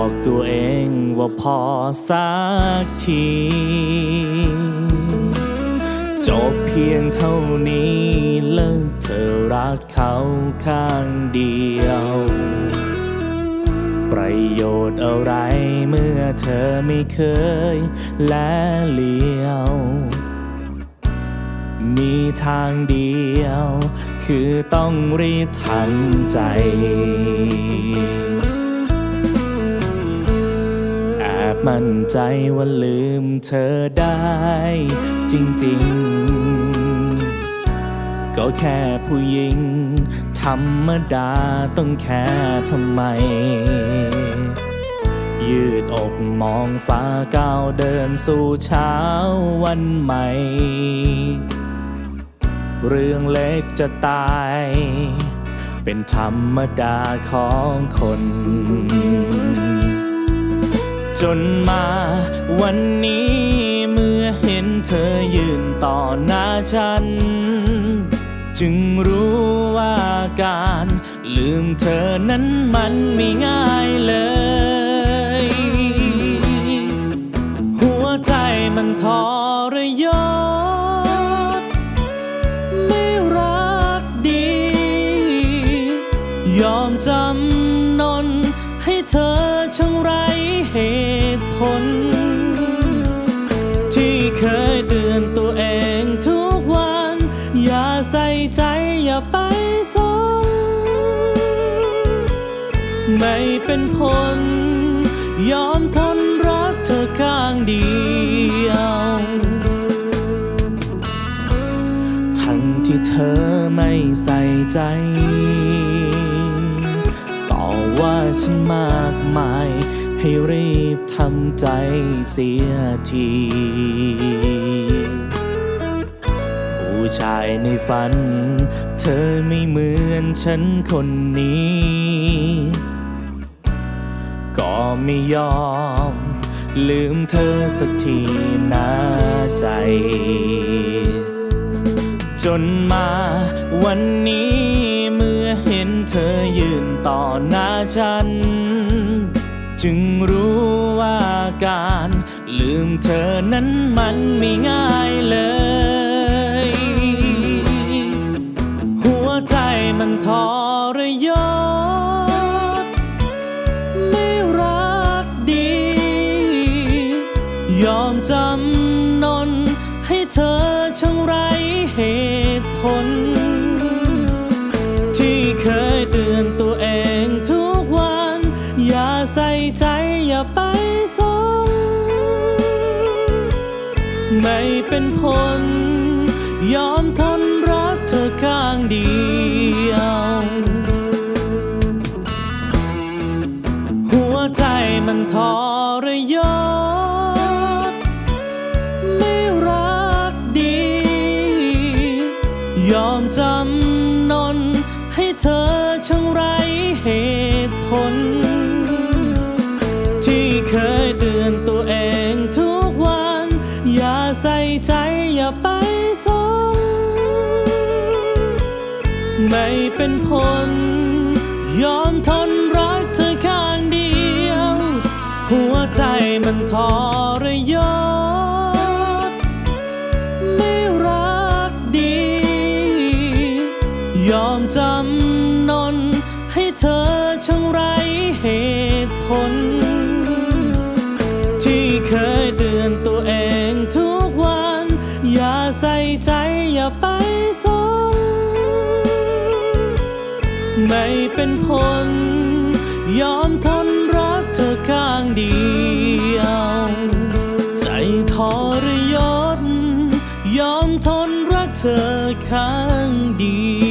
บอกตัวเองว่าพอสักที จบเพียงเท่านี้เลิกเธอรักเขาข้างเดียว ประโยชน์อะไรเมื่อเธอไม่เคยและเลี้ยว มีทางเดียว คือต้องรีบทำใจ มั่นใจว่าลืมเธอได้จริงๆ ก็แค่ผู้หญิง ธรรมดาต้องแค่ทำไม ยืดอกมองฟ้าก้าวเดินสู่เช้าวันใหม่ เรื่องเล็กจะตาย เป็นธรรมดาของคน จนมาวันนี้เมื่อเห็นเธอยืนต่อหน้าฉัน จึงรู้ว่าการลืมเธอนั้นมันไม่ง่ายเลย หัวใจมันทรยศไม่รักดี ยอมจำนนให้เธอช่างไร อนตัวเองทุกวัน อย่าใส่ใจอย่าไปสนไม่เป็นผล ยอมทนรักเธอข้างเดียว ทั้งที่เธอไม่ใส่ใจ ต่อว่าฉันมากมาย ให้รีบทำใจเสียที ผู้ชายในฝัน เธอไม่เหมือนฉันคนนี้ ก็ไม่ยอม ลืมเธอสักทีนะใจ จนมาวันนี้เมื่อเห็นเธอยืนต่อหน้าฉัน จึงรู้ว่าการลืมเธอนั้นมันไม่ง่าย จำนนให้เธอช่างไรเหตุผล ที่เคยเตือนตัวเองทุกวัน อย่าใส่ใจอย่าไปสนไม่เป็นผล ยอมทนรักเธอข้างเดียว หัวใจมันทร เคยเตือนตัวเองทุกวัน อย่าใส่ใจอย่าไปสนไม่เป็นผล ยอมทนรักเธอข้างเดียว หัวใจมันทรยศไม่รักดี ยอมจำนนให้เธอช่างไรเหตุผล ใจอย่าไปสน ไม่เป็นผล ยอมทนรักเธอข้างเดียว ใจทรยศ ยอมทนรักเธอข้างเดียว